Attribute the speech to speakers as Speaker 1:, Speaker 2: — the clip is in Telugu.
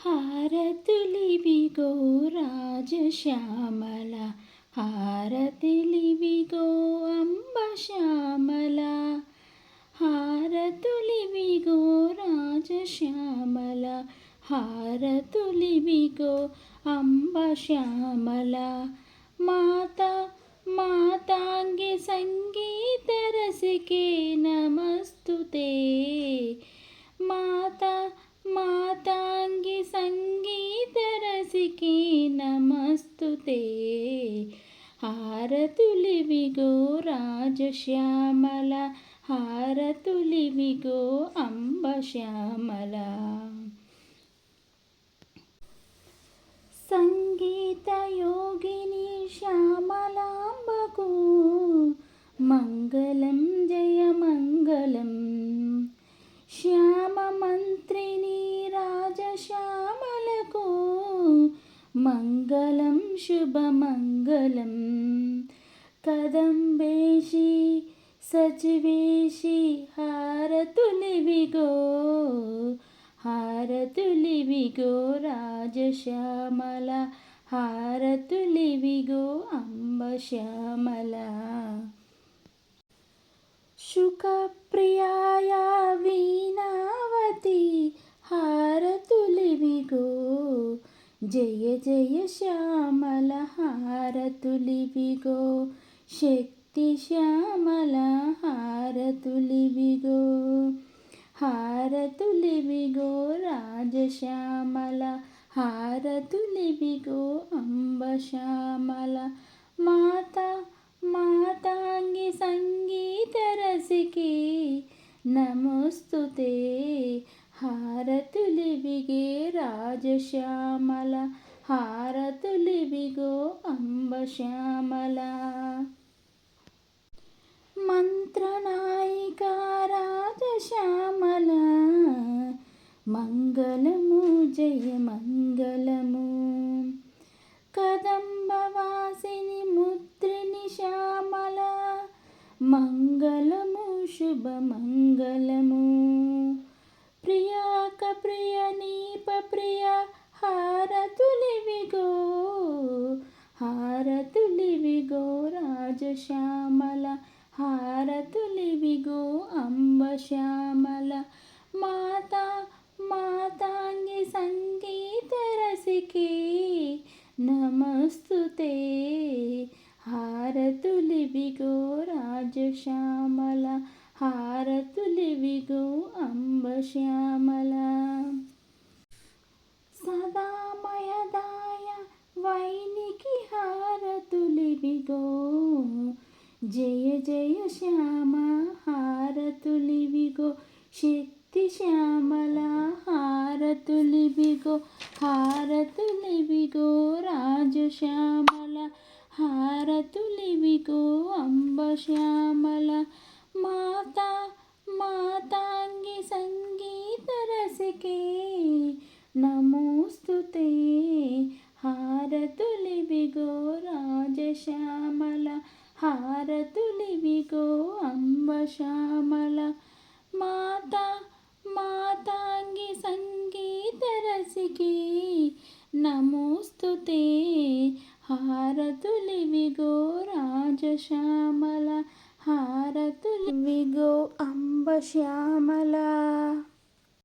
Speaker 1: హారతులివిగో రాజశ్యామల హారతిలివిగో అంబ శ్యామల హారతులివిగో రాజశ్యామల హారతులివిగో అంబ శ్యామల మాత మాతాంగి సంగీత రసికే నమస్తుతే మాత మాతాంగి సంగీత రసికే నమస్తుతే. హారతులివిగో రాజశ్యామల హారతులివిగో అంబ శ్యామల సంగీతయోగిని శ్యామలాంబకు మంగళం జయ మంగళం. శ్యామమంత్రిని రాజశ్యామ మంగళం శుభమంగళం. కదంబేషి సచివేషి హారతులివిగో హారతులివిగో రాజశ్యామల హారతులివిగో అంబ శ్యామల శుకప్రియాయ వీణావతి హారతులివిగో జయ జయ శ్యామల హారతులివిగో. శక్తి శ్యామల హారతులివిగో. హారతులివిగో రాజశ్యామల హారతులివిగో అంబ శ్యామల. మాత మాతాంగి సంగీత రసికి నమోస్తుతే హారతులివిగే రాజశ్యామల హారతులివిగో అంబశ్యామల. మంత్రనాయిక రాజశ్యామల మంగళము జయ మంగళము. కదంబవాసిని ముద్రిని శ్యామల మంగళము శుభమంగళము ప్రియ హారతులివిగో హారతులివిగో రాజశ్యామల హారతులివిగో అంబ శ్యామల మాత మాతాంగి సంగీత రసికే నమస్తుతే. హారతులివిగో రాజశ్యామల హారతులివిగో అంబ శ్యామల సదామయదాయ వైనికి హారతులివిగో జయ జయ శ్యామ హారతులివిగో. శక్తి శ్యామల హారతులివిగో. హారతులివిగో రాజశ్యామల హారతులివిగో అంబ శ్యామల. మాత మాతాంగి సంగీత రసికే. నమోస్తుతే హారతులివిగో రాజశ్యామల హారతులివిగో అంబ శ్యామల మాత మాతాంగి సంగీత రసికి నమోస్తుతే హారతులివిగో రాజశ్యామల హారతులివిగో అంబ శ్యామల.